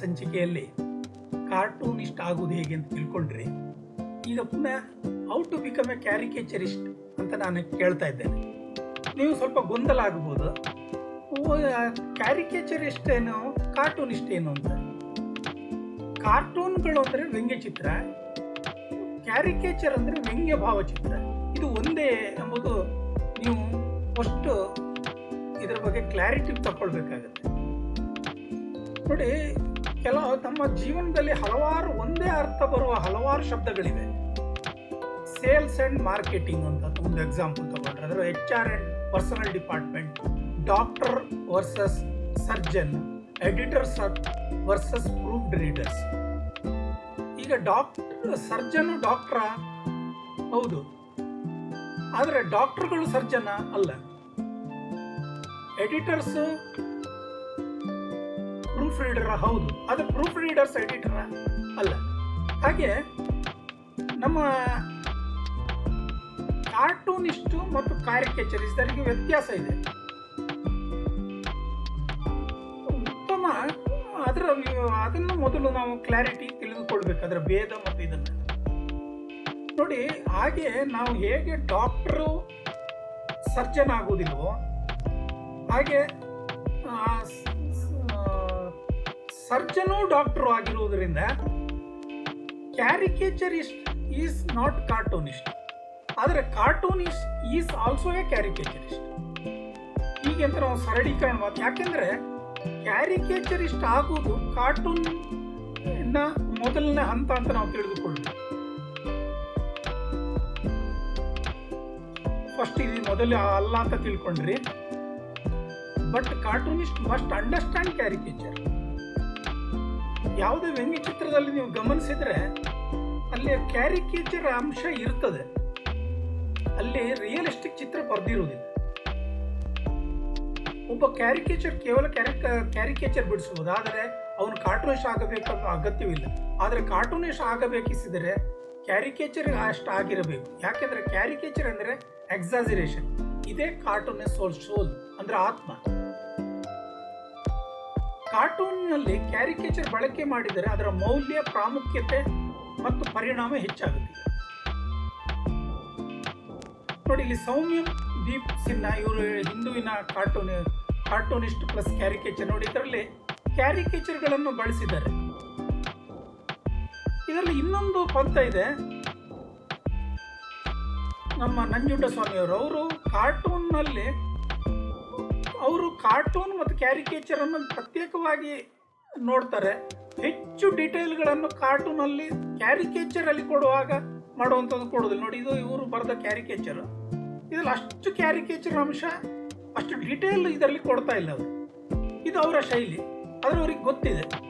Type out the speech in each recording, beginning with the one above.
ಸಂಚಿಕೆಯಲ್ಲಿ ಕಾರ್ಟೂನಿಸ್ಟ್ ಆಗುವುದು ಹೇಗೆ ಅಂತ ತಿಳ್ಕೊಂಡ್ರಿ. ಈಗ ಪುನಃ how to become a caricaturist ಅಂತ ನಾನು ಕೇಳ್ತಾ ಇದ್ದೇನೆ. ನೀವು ಸ್ವಲ್ಪ ಗೊಂದಲ ಆಗ್ಬೋದು. ಕ್ಯಾರಿಕೇಚರಿಸ್ಟ್ ಏನು ಕಾರ್ಟೂನಿಸ್ಟ್ ಏನು ಅಂತ. ಕಾರ್ಟೂನ್ಗಳು ಅಂದರೆ ವ್ಯಂಗ್ಯಚಿತ್ರ ಕ್ಯಾರಿಕೇಚರ್ ಅಂದರೆ ವ್ಯಂಗ್ಯ ಭಾವಚಿತ್ರ. ಇದು ಒಂದೇ ಎಂಬುದು ನೀವು ಫಸ್ಟು ಇದರ ಬಗ್ಗೆ ಕ್ಲಾರಿಟಿ ತಗೊಳ್ಬೇಕಾಗತ್ತೆ. ನೋಡಿ ಕೆಲವು ನಮ್ಮ ಜೀವನದಲ್ಲಿ ಹಲವಾರು ಒಂದೇ ಅರ್ಥ ಬರುವ ಹಲವಾರು ಶಬ್ದಗಳಿವೆ. ಸೇಲ್ಸ್ ಅಂಡ್ ಮಾರ್ಕೆಟಿಂಗ್ ಅಂತ ಒಂದು ಎಕ್ಸಾಂಪಲ್ ತಗೊಂಡ್ರೆ, ಅದರ H R and personnel department doctor versus surgeon editors versus proofed readers ಈಗ ಡಾಕ್ಟರ್ ಸರ್ಜನ್ ಡಾಕ್ಟ್ರ ಹೌದು. ಆದರೆ ಡಾಕ್ಟರ್ಗಳು ಸರ್ಜನ ಅಲ್ಲ. ಎಡಿಟರ್ಸ್ ಪ್ರೂಫ್ ರೀಡರ್ ಹೌದು. ಅದು ಪ್ರೂಫ್ ರೀಡರ್ಸ್ ಎಡಿಟರ್ ಅಲ್ಲ. ಹಾಗೆ ನಮ್ಮ ಕಾರ್ಟೂನಿಸ್ಟು ಮತ್ತು ಕ್ಯಾರಿಕೇಚರಿಸ್ಟ್ ಇದರಿಗೆ ವ್ಯತ್ಯಾಸ ಇದೆ. ಉತ್ತಮ ಅದರ ಅದನ್ನು ಮೊದಲು ನಾವು ಕ್ಲಾರಿಟಿ ತಿಳಿದುಕೊಳ್ಬೇಕು, ಅದರ ಭೇದ ಮತ್ತು ಇದನ್ನು. ನೋಡಿ, ಹಾಗೆ ನಾವು ಹೇಗೆ ಡಾಕ್ಟ್ರು ಸರ್ಜನ್ ಆಗುವುದಿಲ್ವೋ ಹಾಗೆ ಸರ್ಜನು ಡಾಕ್ಟರು ಆಗಿರುವುದರಿಂದ ಕ್ಯಾರಿಕೇಚರಿಸ್ಟ್ ಈಸ್ ನಾಟ್ ಕಾರ್ಟೂನಿಸ್ಟ್ ಆದರೆ cartoonist is also a caricaturist ಹೀಗೆ ಅಂತ ನಾವು ಸರಳೀಕರಣ ಮಾತು. ಯಾಕೆಂದ್ರೆ ಕ್ಯಾರಿಕೇಚರಿಸ್ಟ್ ಆಗುವುದು ಕಾರ್ಟೂನ್ನ ಮೊದಲನೇ ಹಂತ ಅಂತ ನಾವು ತಿಳಿದುಕೊಳ್ಳಬೇಕು. ಫಸ್ಟ್ ಇದು ಮೊದಲು ಅಲ್ಲ ಅಂತ ತಿಳ್ಕೊಂಡ್ರಿ. But cartoonist must understand caricature ಯಾವುದೇ ವ್ಯಂಗ್ಯ ಚಿತ್ರದಲ್ಲಿ ನೀವು ಗಮನಿಸಿದ್ರೆ ಅಲ್ಲಿ ಕ್ಯಾರಿಕೇಚರ್ ಅಂಶ ಇರ್ತದೆ. ಅಲ್ಲಿ ರಿಯಲಿಸ್ಟಿಕ್ ಚಿತ್ರ ಬರ್ದಿರುವುದಿಲ್ಲ ಒಬ್ಬ ಕ್ಯಾರಿಕೇಚರ್ ಕೇವಲ ಕ್ಯಾರಿಕೇಚರ್ ಬಿಡಿಸಬಹುದು ಆದರೆ ಅವನು ಕಾರ್ಟೂನಿಸ್ಟ್ ಆಗಬೇಕು ಅನ್ನೋ ಅಗತ್ಯವಿಲ್ಲ. ಆದರೆ ಕಾರ್ಟೂನಿಸ್ಟ್ ಆಗಬೇಕಿಸಿದರೆ ಕ್ಯಾರಿಕೇಚರ್ ಅಷ್ಟು ಆಗಿರಬೇಕು. ಯಾಕೆಂದ್ರೆ ಕ್ಯಾರಿಕೇಚರ್ ಅಂದರೆ ಎಕ್ಸಾಜಿರೇಷನ್ ಇದೇ ಕಾರ್ಟೂನ್ ಸೋಲ್ ಸೋಲ್ ಅಂದರೆ ಆತ್ಮ. ಕಾರ್ಟೂನ್ನಲ್ಲಿ ಕ್ಯಾರಿಕೇಚರ್ ಬಳಕೆ ಮಾಡಿದರೆ ಅದರ ಮೌಲ್ಯ, ಪ್ರಾಮುಖ್ಯತೆ ಮತ್ತು ಪರಿಣಾಮ ಹೆಚ್ಚಾಗುತ್ತದೆ. ನೋಡಿ, ಇಲ್ಲಿ ಸೌಮ್ಯ ದೀಪ್ ಸಿನ್ಹಾ, ಇವರು ಹಿಂದುವಿನ ಕಾರ್ಟೂನ್, ಕಾರ್ಟೂನಿಸ್ಟ್ ಪ್ಲಸ್ ಕ್ಯಾರಿಕೇಚರ್. ನೋಡಿ, ಇದರಲ್ಲಿ ಕ್ಯಾರಿಕೇಚರ್ಗಳನ್ನು ಬಳಸಿದ್ದಾರೆ. ಇದರಲ್ಲಿ ಇನ್ನೊಂದು ಪಂಥ ಇದೆ. ನಮ್ಮ ನಂಜುಂಡಸ್ವಾಮಿಯವರು, ಅವರು ಕಾರ್ಟೂನ್ನಲ್ಲಿ ಅವರು ಕಾರ್ಟೂನ್ ಮತ್ತು ಕ್ಯಾರಿಕೇಚರ್ ಅನ್ನು ಪ್ರತ್ಯೇಕವಾಗಿ ನೋಡ್ತಾರೆ. ಹೆಚ್ಚು ಡೀಟೇಲ್ಗಳನ್ನು ಕಾರ್ಟೂನಲ್ಲಿ ಕ್ಯಾರಿಕೇಚರ್ ಅಲ್ಲಿ ಕೊಡುವಾಗ ಮಾಡುವಂಥದ್ದು ಕೊಡೋದಿಲ್ಲ ನೋಡಿ, ಇದು ಇವರು ಬರೆದ ಕ್ಯಾರಿಕೇಚರ್ ಇದರಲ್ಲಿ ಅಷ್ಟು ಕ್ಯಾರಿಕೇಚರ್ ಅಂಶ, ಅಷ್ಟು ಡೀಟೇಲ್ ಇದರಲ್ಲಿ ಕೊಡ್ತಾ ಇಲ್ಲ ಅವರು. ಇದು ಅವರ ಶೈಲಿ. ಆದರೆ ಅವ್ರಿಗೆ ಗೊತ್ತಿದೆ.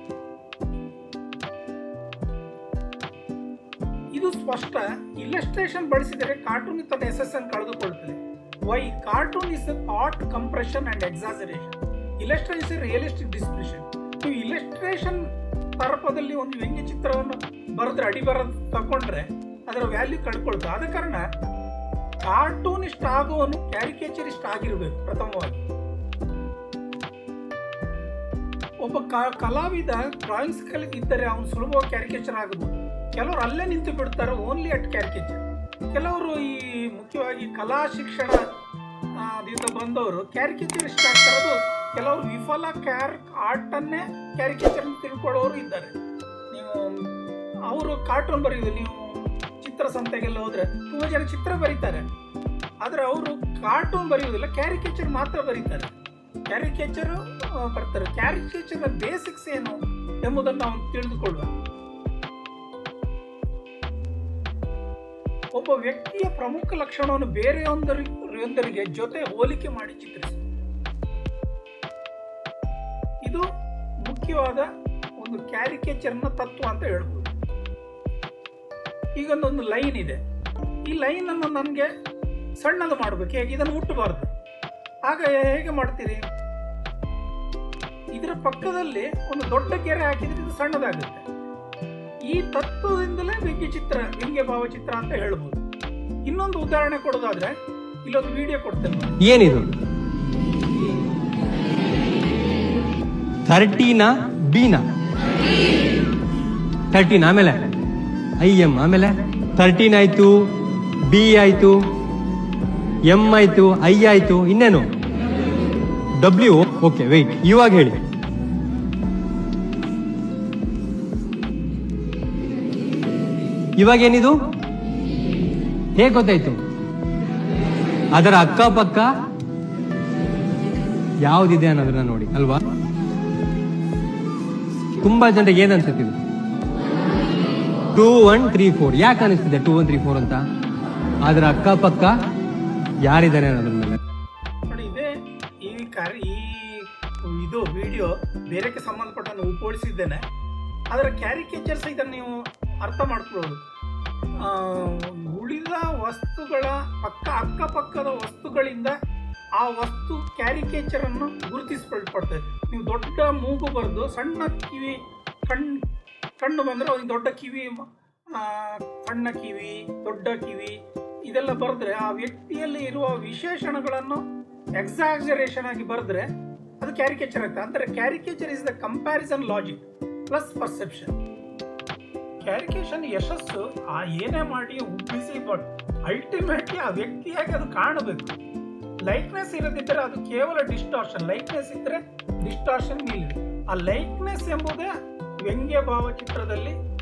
ಇದು ಸ್ಪಷ್ಟ. ಇಲ್ಲಸ್ಟ್ರೇಷನ್ ಬಳಸಿದರೆ ಕಾರ್ಟೂನ್ ತನ್ನ why cartoon is thought compression and is a realistic description ನೀವು ಇಲಸ್ಟ್ರೇಷನ್ ತರಪದಲ್ಲಿ ಒಂದು ವ್ಯಂಗ್ಯ ಚಿತ್ರವನ್ನು ಬರೆದ್ರೆ, ಅಡಿ ಬರೋದು ತಗೊಂಡ್ರೆ ಅದರ ವ್ಯಾಲ್ಯೂ ಕಳ್ಕೊಳ್ತು ಆದ ಕಾರಣ ಕಾರ್ಟೂನಿಸ್ಟ್ ಆಗುವನು ಕ್ಯಾರಿಕೇಚರಿಸ್ಟ್ ಆಗಿರಬೇಕು ಪ್ರಥಮವಾಗಿ. ಒಬ್ಬ ಕಲಾವಿದ ಡ್ರಾಯಿಂಗ್ಸ್ ಕಲಿತಿದ್ದರೆ ಅವನು ಸುಲಭವಾಗಿ ಕ್ಯಾರಿಕೇಚರ್ ಆಗಬಹುದು. ಕೆಲವರು ಅಲ್ಲೇ ನಿಂತು ಬಿಡ್ತಾರೆ ಓನ್ಲಿ ಅಟ್ ಕ್ಯಾರಿಕೇಚರ್ ಕೆಲವರು ಈ ಮುಖ್ಯವಾಗಿ ಕಲಾ ಶಿಕ್ಷಣ ದಿಂದ ಬಂದವರು ಕ್ಯಾರಿಕೇಚರಿಸ್ಟ್ ಆಗ್ತಾರದು ಕೆಲವರು ವಿಫಲ ಕ್ಯಾರ್ ಆರ್ಟನ್ನೇ ಕ್ಯಾರಿಕೇಚರ್ ತಿಳ್ಕೊಳ್ಳೋರು ಇದ್ದಾರೆ. ನೀವು ಅವರು ಕಾರ್ಟೂನ್ ಬರೆಯೋದು, ನೀವು ಚಿತ್ರಸಂತೆಗೆಲ್ಲ ಹೋದ್ರೆ ತುಂಬ ಜನ ಚಿತ್ರ ಬರೀತಾರೆ. ಆದರೆ ಅವರು ಕಾರ್ಟೂನ್ ಬರೆಯೋದಿಲ್ಲ ಕ್ಯಾರಿಕೇಚರ್ ಮಾತ್ರ ಬರೀತಾರೆ. ಕ್ಯಾರಿಕೇಚರು ಬರ್ತಾರೆ. ಕ್ಯಾರಿಕೇಚರ್ ಬೇಸಿಕ್ಸ್ ಏನು ಎಂಬುದನ್ನು ನಾವು ತಿಳಿದುಕೊಳ್ಳುವ. ಒಬ್ಬ ವ್ಯಕ್ತಿಯ ಪ್ರಮುಖ ಲಕ್ಷಣವನ್ನು ಬೇರೆಯೊಂದರಿಗೆ ಜೊತೆ ಹೋಲಿಕೆ ಮಾಡಿ ಚಿತ್ರಿಸಿ. ಇದು ಮುಖ್ಯವಾದ ಒಂದು ಕ್ಯಾರಿಕೇಚರ್ನ ತತ್ವ ಅಂತ ಹೇಳ್ಬೋದು. ಒಂದು ಲೈನ್ ಇದೆ. ಈ ಲೈನ್ ಅನ್ನು ನನಗೆ ಸಣ್ಣದು ಮಾಡಬೇಕು. ಹೇಗೆ? ಇದನ್ನು ಮುಟ್ಟಬಾರ್ದು ಆಗ ಹೇಗೆ ಮಾಡ್ತೀರಿ? ಇದರ ಪಕ್ಕದಲ್ಲಿ ಒಂದು ದೊಡ್ಡ ಕೆರೆ ಹಾಕಿದ್ರೆ ಇದು ಸಣ್ಣದಾಗುತ್ತೆ. ಈ ತತ್ವದಿಂದಲೇ ವ್ಯಂಗ್ಯ ಚಿತ್ರ ವ್ಯಂಗ್ಯ ಭಾವಚಿತ್ರ ಅಂತ ಹೇಳ್ಬೋದು. ಇನ್ನೊಂದು ಉದಾಹರಣೆ ಕೊಡೋದಾದ್ರೆ, ಇಲ್ಲೊಂದು ವಿಡಿಯೋ ಕೊಡ್ತೇನೆ. ಏನಿದು? ಥರ್ಟೀನಾ ಬಿನಾ ಥರ್ಟೀನ್ ಆಮೇಲೆ? ಐ ಎಂ ಆಮೇಲೆ? ಥರ್ಟೀನ್ ಆಯ್ತು ಬಿ ಆಯ್ತು ಎಂ ಆಯ್ತು ಐ ಆಯ್ತು, ಇನ್ನೇನು? ಡಬ್ಲ್ಯೂ ಓಕೆ ವೆಯ್ಟ್ ಇವಾಗ ಹೇಳಿ. ಇವಾಗ ಏನಿದು ಹೇಗೆ ಗೊತ್ತಾಯ್ತು? ಅದರ ಅಕ್ಕಪಕ್ಕ ಯಾವ್ದಿದೆ ಅನ್ನೋದನ್ನ ನೋಡಿ, ಅಲ್ವಾ? ತುಂಬಾ ಜನ ಏನ್ ಅನ್ಸುತ್ತೆ ಇದು? Two one three four. ಯಾಕೆ ಅನಿಸ್ತಿದೆ ಟೂ ಒನ್ ತ್ರೀ ಫೋರ್ ಅಂತ? ಅದರ ಅಕ್ಕಪಕ್ಕ ಯಾರಿದ್ದಾರೆ ಅನ್ನೋದ್ರ ಮೇಲೆ ಇದೇ ಈ ಈ ಇದು ವಿಡಿಯೋ ಬೇರೆಕ್ಕೆ ಸಂಬಂಧಪಟ್ಟ ಉಪೋಳಿಸಿದ್ದೇನೆ ಅದರ ಕ್ಯಾರಿಕೇಚರ್ಸ್ ಇದನ್ನು ನೀವು ಅರ್ಥ ಮಾಡ್ಕೊಳ್ಳೋದು. ಉಳಿದ ವಸ್ತುಗಳ ಪಕ್ಕ, ಅಕ್ಕಪಕ್ಕದ ವಸ್ತುಗಳಿಂದ ಆ ವಸ್ತು ಕ್ಯಾರಿಕೇಚರನ್ನು ಗುರುತಿಸ್ಕೊಳ್ಪಡ್ತದೆ. ನೀವು ದೊಡ್ಡ ಮೂಗು ಬರೆದು ಸಣ್ಣ ಕಿವಿ ಕಣ್ಣು ಕಣ್ಣು ಬಂದರೆ ಅವ್ರಿಗೆ ದೊಡ್ಡ ಕಿವಿ ಸಣ್ಣ ಕಿವಿ, ದೊಡ್ಡ ಕಿವಿ ಇದೆಲ್ಲ ಬರೆದ್ರೆ ಆ ವ್ಯಕ್ತಿಯಲ್ಲಿ ಇರುವ ವಿಶೇಷಣಗಳನ್ನು ಎಕ್ಸಾಜರೇಷನ್ ಆಗಿ ಬರೆದ್ರೆ ಅದು ಕ್ಯಾರಿಕೇಚರ್ ಆಗ್ತದೆ ಅಂದರೆ caricature is the comparison logic plus perception ಕ್ಯಾರಿಕೇಷನ್ ಯಶಸ್ಸು, ಆ ಏನೇ ಮಾಡಿ ಉಬ್ಬಿಸಿ ಬಟ್ ಅಲ್ಟಿಮೇಟ್ಲಿ ಆ ವ್ಯಕ್ತಿಯಾಗಿ ಅದು ಕಾಣಬೇಕು. ಲೈಕ್ನೆಸ್ ಇರದಿದ್ದರೆ ಅದು ಕೇವಲ ಡಿಸ್ಟಾರ್ಷನ್ ಲೈಕ್ನೆಸ್ ಇದ್ದರೆ ಡಿಸ್ಟಾರ್ಷನ್ ಇಲ್ಲ. ಆ ಲೈಕ್ನೆಸ್ ಎಂಬುದೇ ವ್ಯಂಗ್ಯ ಭಾವಚಿತ್ರದಲ್ಲಿ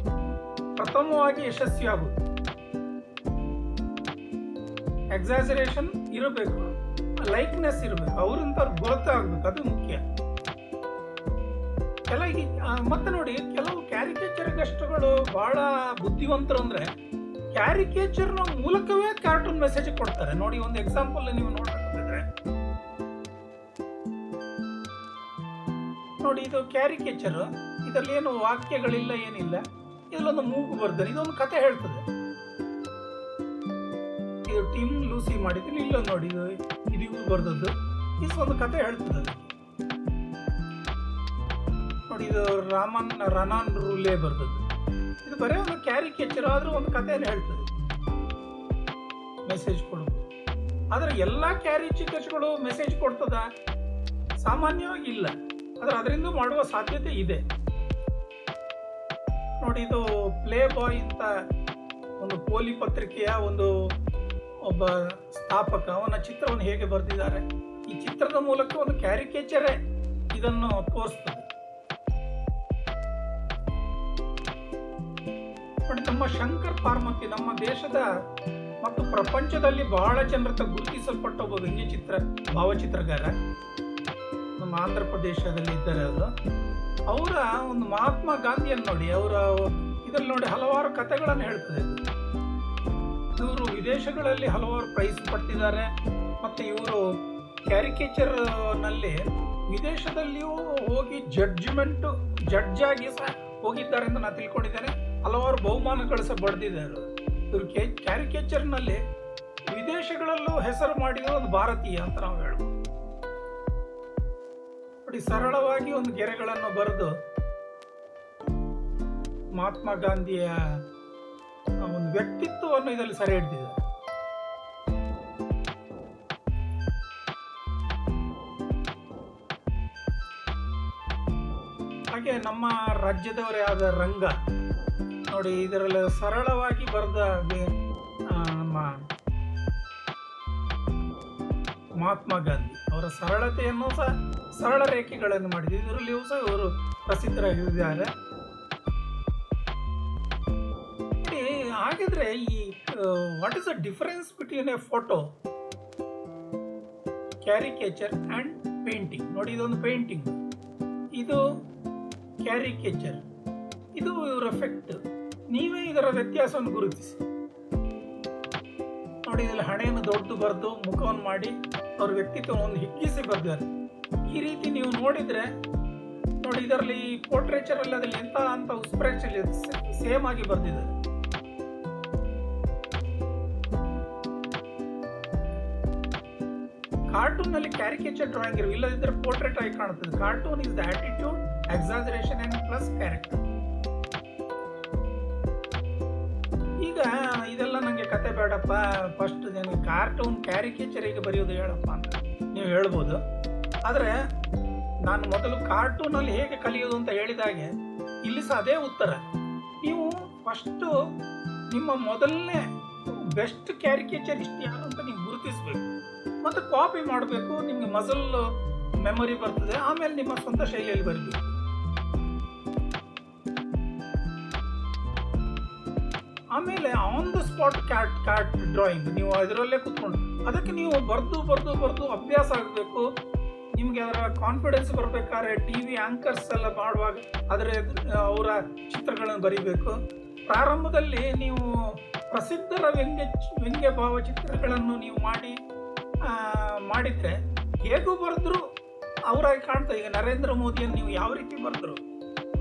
ಪ್ರಥಮವಾಗಿ ಯಶಸ್ವಿಯಾಗುವುದು. ಎಕ್ಸಾಜರೇಷನ್ ಇರಬೇಕು. ಲೈಕ್ನೆಸ್ ಇರಬೇಕು. ಅವರಿಂದ ಅವ್ರಿಗೆ ಗೊತ್ತಾಗಬೇಕು. ಅದು ಮುಖ್ಯ. ಕೆಲ ಮತ್ತೆ ನೋಡಿ, ಕೆಲವು ಕ್ಯಾರಿಕೇಚರ್ಗಷ್ಟುಗಳು ಬಹಳ ಬುದ್ಧಿವಂತರು ಅಂದ್ರೆ ಕ್ಯಾರಿಕೇಚರ್ನ ಮೂಲಕವೇ ಕಾರ್ಟೂನ್ ಮೆಸೇಜ್ ಕೊಡ್ತಾರೆ. ನೋಡಿ, ಒಂದು ಎಕ್ಸಾಂಪಲ್ ನೀವು ನೋಡಿದ್ರೆ ನೋಡಿ, ಇದು ಕ್ಯಾರಿಕೇಚರ್ ಇದರಲ್ಲಿ ಏನು ವಾಕ್ಯಗಳಿಲ್ಲ, ಏನಿಲ್ಲ. ಇದರಲ್ಲೊಂದು ಮೂಗು ಬರ್ತಾರೆ ಇದೊಂದು ಕತೆ ಹೇಳ್ತದೆ. ಇದು ಟಿಮ್ ಲೂಸಿ ಮಾಡಿದ್ದೀನಿ ಇಲ್ಲೊಂದು ನೋಡಿ, ಇದು ಇದು ಬರ್ದದ್ದು. ಇದು ಒಂದು ಕತೆ ಹೇಳ್ತದೆ. ನೋಡಿ ಇದು ರಾಮನ್, ರನಾನ್ ರೂಲೇ ಬರ್ತದೆ. ಇದು ಬರೀ ಒಂದು ಕ್ಯಾರಿಕೇಚರ್ ಆದ್ರೂ ಒಂದು ಕಥೆಯನ್ನು ಹೇಳ್ತದೆ. ಮೆಸೇಜ್ ಕೊಡೋದು ಆದರೆ ಎಲ್ಲ ಕ್ಯಾರಿಕೇಚರ್ಗಳು ಮೆಸೇಜ್ ಕೊಡ್ತದ? ಸಾಮಾನ್ಯವಾಗಿ ಇಲ್ಲ. ಆದರೆ ಅದರಿಂದ ಮಾಡುವ ಸಾಧ್ಯತೆ ಇದೆ. ನೋಡಿ, ಇದು ಪ್ಲೇ ಬಾಯ್ ಅಂತ ಒಂದು ಪೋಲಿ ಪತ್ರಿಕೆಯ ಒಂದು ಒಬ್ಬ ಸ್ಥಾಪಕ, ಅವನ ಚಿತ್ರವನ್ನು ಹೇಗೆ ಬರೆದಿದ್ದಾರೆ? ಈ ಚಿತ್ರದ ಮೂಲಕ ಒಂದು ಕ್ಯಾರಿಕೇಚರೇ ಇದನ್ನು ತೋರಿಸ್ತದೆ. ನಮ್ಮ ಶಂಕರ್ ಪಾರ್ಮತಿ ನಮ್ಮ ದೇಶದ ಮತ್ತು ಪ್ರಪಂಚದಲ್ಲಿ ಬಹಳ ಜನರ ಗುರುತಿಸಲ್ಪಟ್ಟ ಒಬ್ಬ ವ್ಯಂಗ್ಯಚಿತ್ರ ಭಾವಚಿತ್ರಗಾರ ನಮ್ಮ ಆಂಧ್ರ ಪ್ರದೇಶದಲ್ಲಿ ಇದ್ದಾರೆ ಅದು ಅವರ ಒಂದು ಮಹಾತ್ಮ ಗಾಂಧಿಯನ್ನು ನೋಡಿ, ಅವರ ಇದರಲ್ಲಿ ನೋಡಿ ಹಲವಾರು ಕಥೆಗಳನ್ನು ಹೇಳ್ತದೆ ಇವರು ವಿದೇಶಗಳಲ್ಲಿ ಹಲವಾರು ಪ್ರೈಸ್ ಪಡ್ತಿದ್ದಾರೆ ಮತ್ತು ಇವರು ಕ್ಯಾರಿಕೇಚರ್ನಲ್ಲಿ ವಿದೇಶದಲ್ಲಿಯೂ ಹೋಗಿ ಜಡ್ಜ್ಮೆಂಟು ಜಡ್ಜ್ ಆಗಿ ಸಹ ಹೋಗಿದ್ದಾರೆ ಅಂತ ನಾನು ತಿಳ್ಕೊಂಡಿದ್ದೇನೆ. ಹಲವಾರು ಬಹುಮಾನಗಳು ಸಹ ಬಡ್ದಿದ್ದಾರೆ ಇವರು ಕೆ, ಕ್ಯಾರಿಕೇಚರ್ನಲ್ಲಿ ವಿದೇಶಗಳಲ್ಲೂ ಹೆಸರು ಮಾಡಿದ ಒಂದು ಭಾರತೀಯ ಅಂತ ನಾವು ಹೇಳ್ಬೋದು. ಸರಳವಾಗಿ ಒಂದು ಗೆರೆಗಳನ್ನು ಬರೆದು ಮಹಾತ್ಮ ಗಾಂಧಿಯ ಒಂದು ವ್ಯಕ್ತಿತ್ವವನ್ನು ಇದರಲ್ಲಿ ಸೆರೆ ಹಿಡಿದಿದ್ದಾರೆ. ಹಾಗೆ ನಮ್ಮ ರಾಜ್ಯದವರೇ ಆದ ರಂಗ ನೋಡಿ, ಇದರಲ್ಲಿ ಸರಳವಾಗಿ ಬರೆದ ನಮ್ಮ ಮಹಾತ್ಮ ಗಾಂಧಿ. ಅವರ ಸರಳತೆಯನ್ನು ಸಹ ಸರಳ ರೇಖೆಗಳನ್ನು ಮಾಡಿದ್ರು. ಇದರಲ್ಲಿಯೂ ಸಹ ಇವರು ಪ್ರಸಿದ್ಧರಾಗಿದ್ದಾರೆ. ಹಾಗಿದ್ರೆ ಈ what is the difference between a photo caricature and painting ನೋಡಿ, ಇದೊಂದು ಪೇಂಟಿಂಗ್ ಇದು ಕ್ಯಾರಿಕೇಚರ್ ಇದು ಇವರ ಎಫೆಕ್ಟ್ ನೀವೇ ಇದರ ವ್ಯತ್ಯಾಸವನ್ನು ಗುರುತಿಸಿ. ನೋಡಿ, ಇದರಲ್ಲಿ ಹಣೆಯನ್ನು ದೊಡ್ಡದು ಬರೆದು ಮುಖವನ್ನು ಮಾಡಿ ಅವ್ರ ವ್ಯಕ್ತಿತ್ವವನ್ನು ಹಿಗ್ಗಿಸಿ ಬರ್ದಾರೆ ಈ ರೀತಿ ನೀವು ನೋಡಿದ್ರೆ, ನೋಡಿ, ಇದರಲ್ಲಿ ಪೋರ್ಟ್ರೇಚರ್ ಅಲ್ಲಿ ಅದ್ರಲ್ಲಿ ಎಂತ ಅಂತ ಉಸ್ಪ್ರೇಚಲ್ಲಿ ಸೇಮ್ ಆಗಿ ಬರ್ದಿದ್ದಾರೆ. ಕಾರ್ಟೂನ್ನಲ್ಲಿ ಕ್ಯಾರಿಕೇಚರ್ ಡ್ರಾಯಿಂಗ್ ಇರೋ ಇಲ್ಲದಿದ್ದರೆ ಪೋರ್ಟ್ರೇಟ್ ಆಗಿ ಕಾಣುತ್ತದೆ. Cartoon is the attitude exaggeration and plus character ಕತೆ ಬೇಡಪ್ಪ. ಫಸ್ಟ್ ನನಗೆ ಕಾರ್ಟೂನ್ ಕ್ಯಾರಿಕೇಚರ್ ಹೇಗೆ ಬರೆಯೋದು ಹೇಳಪ್ಪ ಅಂತ ನೀವು ಹೇಳ್ಬೋದು. ಆದರೆ ನಾನು ಮೊದಲು ಕಾರ್ಟೂನಲ್ಲಿ ಹೇಗೆ ಕಲಿಯೋದು ಅಂತ ಹೇಳಿದಾಗೆ ಇಲ್ಲಿ ಸಹ ಅದೇ ಉತ್ತರ. ನೀವು ಫಸ್ಟು ನಿಮ್ಮ ಮೊದಲನೇ ಬೆಸ್ಟ್ ಕ್ಯಾರಿಕೇಚರ್ ಇಷ್ಟು ಯಾರು ಅಂತ ನೀವು ಗುರುತಿಸಬೇಕು. ಮತ್ತು ಕಾಪಿ ಮಾಡಬೇಕು, ನಿಮಗೆ ಮಸಲ್ ಮೆಮೊರಿ ಬರ್ತದೆ, ಆಮೇಲೆ ನಿಮ್ಮ ಸ್ವಂತ ಶೈಲಿಯಲ್ಲಿ ಬರಬೇಕು. ಆಮೇಲೆ on the spot cat cat drawing ನೀವು ಅದರಲ್ಲೇ ಕೂತ್ಕೊಂಡು. ಅದಕ್ಕೆ ನೀವು ಬರೆದು ಬರೆದು ಬರೆದು ಅಭ್ಯಾಸ ಆಗಬೇಕು. ನಿಮಗೆ ಅದರ ಕಾನ್ಫಿಡೆನ್ಸ್ ಬರಬೇಕಾದ್ರೆ ಟಿ ವಿ ಆ್ಯಂಕರ್ಸ್ ಎಲ್ಲ ಮಾಡುವಾಗ ಅದರ ಅವರ ಚಿತ್ರಗಳನ್ನು ಬರಿಬೇಕು. ಪ್ರಾರಂಭದಲ್ಲಿ ನೀವು ಪ್ರಸಿದ್ಧರ ವ್ಯಂಗ್ಯ ವ್ಯಂಗ್ಯ ಭಾವಚಿತ್ರಗಳನ್ನು ನೀವು ಮಾಡಿ ಮಾಡಿದರೆ ಹೇಗೂ ಬರೆದ್ರು ಅವರಾಗಿ ಕಾಣ್ತದೆ ಈಗ ನರೇಂದ್ರ ಮೋದಿಯನ್ನು ನೀವು ಯಾವ ರೀತಿ ಬರೆದ್ರು,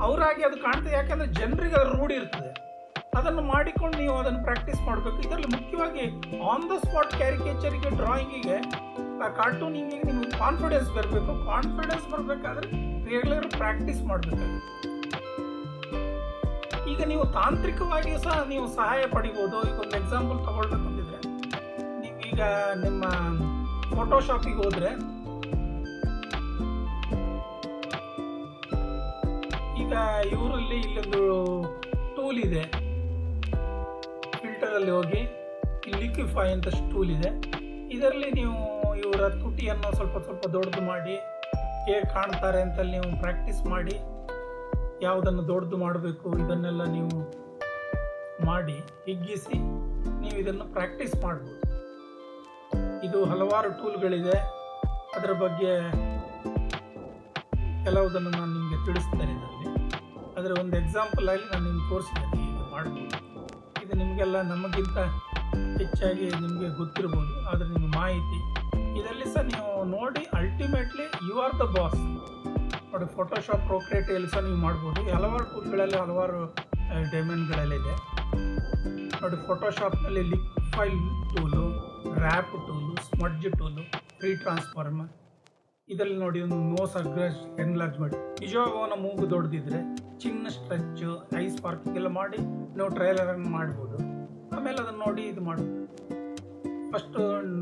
ಅವರಾಗಿ ಅದು ಕಾಣ್ತದೆ ಯಾಕಂದ್ರೆ ಜನರಿಗೆ ಅದು ರೂಢಿ ಇರ್ತದೆ. ಅದನ್ನು ಮಾಡಿಕೊಂಡು ನೀವು ಅದನ್ನು ಪ್ರಾಕ್ಟೀಸ್ ಮಾಡಬೇಕು. ಇದರಲ್ಲಿ ಮುಖ್ಯವಾಗಿ ಆನ್ ದ ಸ್ಪಾಟ್ ಕ್ಯಾರಿಕೇಚರಿಗೆ ಡ್ರಾಯಿಂಗಿಗೆ ಕಾರ್ಟೂನಿಂಗಿಗೆ ನಿಮಗೆ ಕಾನ್ಫಿಡೆನ್ಸ್ ಬರಬೇಕು. ಕಾನ್ಫಿಡೆನ್ಸ್ ಬರಬೇಕಾದ್ರೆ ರೆಗ್ಯುಲರ್ ಪ್ರಾಕ್ಟೀಸ್ ಮಾಡಬೇಕಾಗುತ್ತೆ. ಈಗ ನೀವು ತಾಂತ್ರಿಕವಾಗಿಯೂ ಸಹ ನೀವು ಸಹಾಯ ಪಡಿಬೋದು. ಈಗ ಒಂದು ಎಕ್ಸಾಂಪಲ್ ತಗೊಳ್ಬೇಕಂತಿದ್ರೆ ನೀವೀಗ ನಿಮ್ಮ ಫೋಟೋಶಾಪಿಗೆ ಹೋದರೆ, ಈಗ ಇವರಲ್ಲಿ ಇಲ್ಲೊಂದು ಟೂಲ್ ಇದೆ. ಫಿಲ್ಟರಲ್ಲಿ ಹೋಗಿ ಲಿಕ್ವಿಫೈ ಅಂತ ಟೂಲ್ ಇದೆ. ಇದರಲ್ಲಿ ನೀವು ಇವರ ತುಟಿಯನ್ನು ಸ್ವಲ್ಪ ಸ್ವಲ್ಪ ದೊಡ್ಡದು ಮಾಡಿ, ಹೇಗೆ ಕಾಣ್ತಾರೆ ಅಂತ ನೀವು ಪ್ರಾಕ್ಟೀಸ್ ಮಾಡಿ, ಯಾವುದನ್ನು ದೊಡ್ಡದು ಮಾಡಬೇಕು ಇದನ್ನೆಲ್ಲ ನೀವು ಮಾಡಿ, ಹಿಗ್ಗಿಸಿ ನೀವು ಇದನ್ನು ಪ್ರಾಕ್ಟೀಸ್ ಮಾಡ್ಬೋದು. ಇದು ಹಲವಾರು ಟೂಲ್ಗಳಿದೆ ಅದರ ಬಗ್ಗೆ ಕೆಲವುದನ್ನು ನಾನು ನಿಮಗೆ ತಿಳಿಸ್ತೇನೆ ಇದರಲ್ಲಿ ಅದರ ಒಂದು ಎಕ್ಸಾಂಪಲ್ ಆಗಿ ನಾನು ನಿಮ್ಗೆ ತೋರಿಸಿದ್ದೇನೆ ಈಗ ಮಾಡ್ಬೋದು. ಇದು ನಿಮಗೆಲ್ಲ ನಮಗಿಂತ ಹೆಚ್ಚಾಗಿ ನಿಮಗೆ ಗೊತ್ತಿರ್ಬೋದು. ಆದರೆ ನಿಮ್ಮ ಮಾಹಿತಿ. ಇದರಲ್ಲಿ ಸಹ ನೀವು ನೋಡಿ ultimately you are the boss ನೋಡಿ ಫೋಟೋಶಾಪ್ ಪ್ರೊಕ್ರಿಯೇಟಿಯಲ್ಲಿ ಸಹ ನೀವು ಮಾಡ್ಬೋದು. ಹಲವಾರು ಟೂಲ್ಗಳಲ್ಲಿ ಹಲವಾರು ಡೈಮೆಂಡ್ಗಳಲ್ಲಿದೆ ನೋಡಿ ಫೋಟೋಶಾಪ್ನಲ್ಲಿ liquify tool warp tool smudge tool free transformer ಇದರಲ್ಲಿ ನೋಡಿ, ಒಂದು ನೋಸ್ ಅಗ್ರೆಸ್ ಎನ್ಲಾರ್ಜ್ಮೆಂಟ್ ನಿಜವಾಗ ಅವನ ಮೂಗು ದೊಡ್ಡದಿದ್ರೆ ಚಿನ್ನ ಸ್ಟ್ರೆಚ್ ಐಸ್ ಪಾರ್ಕಿಂಗ್ ಎಲ್ಲ ಮಾಡಿ, ನಾವು ಟ್ರೈಲರನ್ನು ಮಾಡ್ಬೋದು. ಆಮೇಲೆ ಅದನ್ನು ನೋಡಿ ಇದು ಮಾಡು. ಫಸ್ಟ್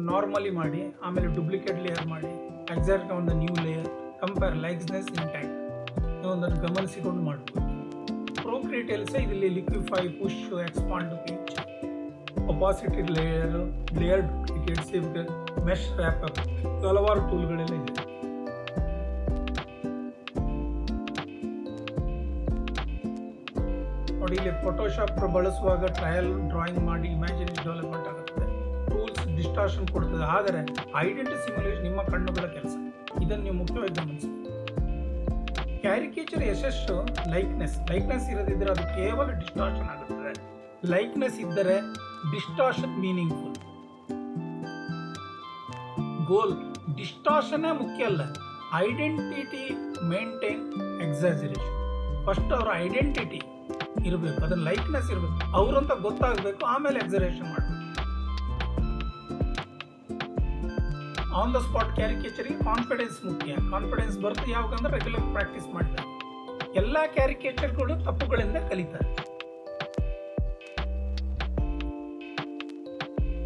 ನಾರ್ಮಲಿ ಮಾಡಿ, ಆಮೇಲೆ ಡೂಪ್ಲಿಕೇಟ್ ಲೇಯರ್ ಮಾಡಿ ಎಕ್ಸಾಕ್ಟ್ ಒಂದು new layer compare likeness intact ಒಂದನ್ನು ಗಮನಿಸಿಕೊಂಡು ಮಾಡ್ಬೋದು ಪ್ರೋಕ್ರಿಯೇಟಲ್ಲಿ ಸಹ ಇದರಲ್ಲಿ liquify push expand pinch opacity layer layer duplicate mesh warp ಹಲವಾರು ಟೂಲ್ಗಳೆಲ್ಲ ಇದೆ. ನೋಡಿ, ಇಲ್ಲಿ ಫೋಟೋಶಾಪ್ ಬಳಸುವಾಗ ಟ್ರಯಲ್ ಡ್ರಾಯಿಂಗ್ ಮಾಡಿ ಇಮ್ಯಾಜಿನ್ ಡೆವಲಪ್ಮೆಂಟ್ ಆಗುತ್ತೆ. ಟೂಲ್ಸ್ ಡಿಸ್ಟಾರ್ಷನ್ ಕೊಡ್ತದೆ. ಆದರೆ ಐಡೆಂಟಿ ಸಿಮ್ಯುಲೇಷನ್ ನಿಮ್ಮ ಕಣ್ಣುಗಳ ಕೆಲಸ. ಇದನ್ನು ನೀವು ಮುಖ್ಯವಾಗಿ ಗಮನಿಸಬೇಕು ಕ್ಯಾರಿಕೇಚರ್ ಯಶಸ್ಸು ಲೈಕ್ನೆಸ್ ಲೈಕ್ನೆಸ್ ಇರದಿದ್ದರೆ ಅದು ಕೇವಲ ಡಿಸ್ಟಾರ್ಷನ್ ಆಗುತ್ತದೆ. ಲೈಕ್ನೆಸ್ ಇದ್ದರೆ ಡಿಸ್ಟಾರ್ಷನ್ ಮೀನಿಂಗ್ಫುಲ್ ಗೋಲ್ ಡಿಸ್ಟಾರ್ಷನ್ನೇ ಮುಖ್ಯ ಅಲ್ಲ. ಐಡೆಂಟಿಟಿ ಮೇಂಟೈನ್ ಎಕ್ಸಾಜರೇಷನ್ ಫಸ್ಟ್ ಅವರ ಐಡೆಂಟಿಟಿ ಇರಬೇಕು. ಅದನ್ನ ಲೈಕ್ನೆಸ್ ಇರಬೇಕು. ಅವರಂತ ಗೊತ್ತಾಗಬೇಕು, ಆಮೇಲೆ ಎಕ್ಸರೇಷನ್ ಮಾಡಬೇಕು. ಆನ್ ದ ಸ್ಪಾಟ್ ಕ್ಯಾರಿಕೇಚರಿಗೆ ಕಾನ್ಫಿಡೆನ್ಸ್ ಮುಖ್ಯ. ಕಾನ್ಫಿಡೆನ್ಸ್ ಬರುತ್ತೆ ಯಾವಾಗಂದ್ರೆ ರೆಗ್ಯುಲರ್ ಪ್ರಾಕ್ಟೀಸ್ ಮಾಡಿದ್ದಾರೆ ಎಲ್ಲ ಕ್ಯಾರಿಕೇಚರ್ಗಳು ತಪ್ಪುಗಳಿಂದ ಕಲಿತಾರೆ.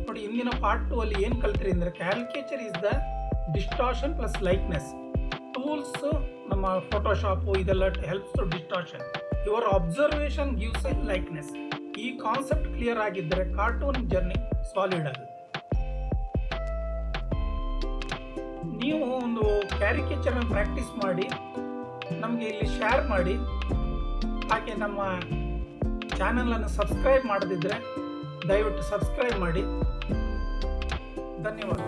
ನೋಡಿ ಇಂದಿನ ಪಾರ್ಟ್ ಟು ಅಲ್ಲಿ ಏನು ಕಲ್ತ್ರಿ ಅಂದ್ರೆ caricature is the distortion plus likeness tools ನಮ್ಮ ಫೋಟೋಶಾಪು ಇದೆಲ್ಲ helps to distortion your observation gives a likeness ಈ ಕಾನ್ಸೆಪ್ಟ್ ಕ್ಲಿಯರ್ ಆಗಿದ್ದರೆ ಕಾರ್ಟೂನ್ ಜರ್ನಿ ಸಾಲಿಡ್ ಆಗುತ್ತೆ ನೀವು ಒಂದು ಕ್ಯಾರಿಕೇಚರ್ ಪ್ರಾಕ್ಟೀಸ್ ಮಾಡಿ, ನಮಗೆ ಇಲ್ಲಿ ಶೇರ್ ಮಾಡಿ. ಹಾಗೆ ನಮ್ಮ ಚಾನಲನ್ನು ಸಬ್ಸ್ಕ್ರೈಬ್ ಮಾಡದಿದ್ದರೆ ದಯವಿಟ್ಟು ಸಬ್ಸ್ಕ್ರೈಬ್ ಮಾಡಿ. ಧನ್ಯವಾದ.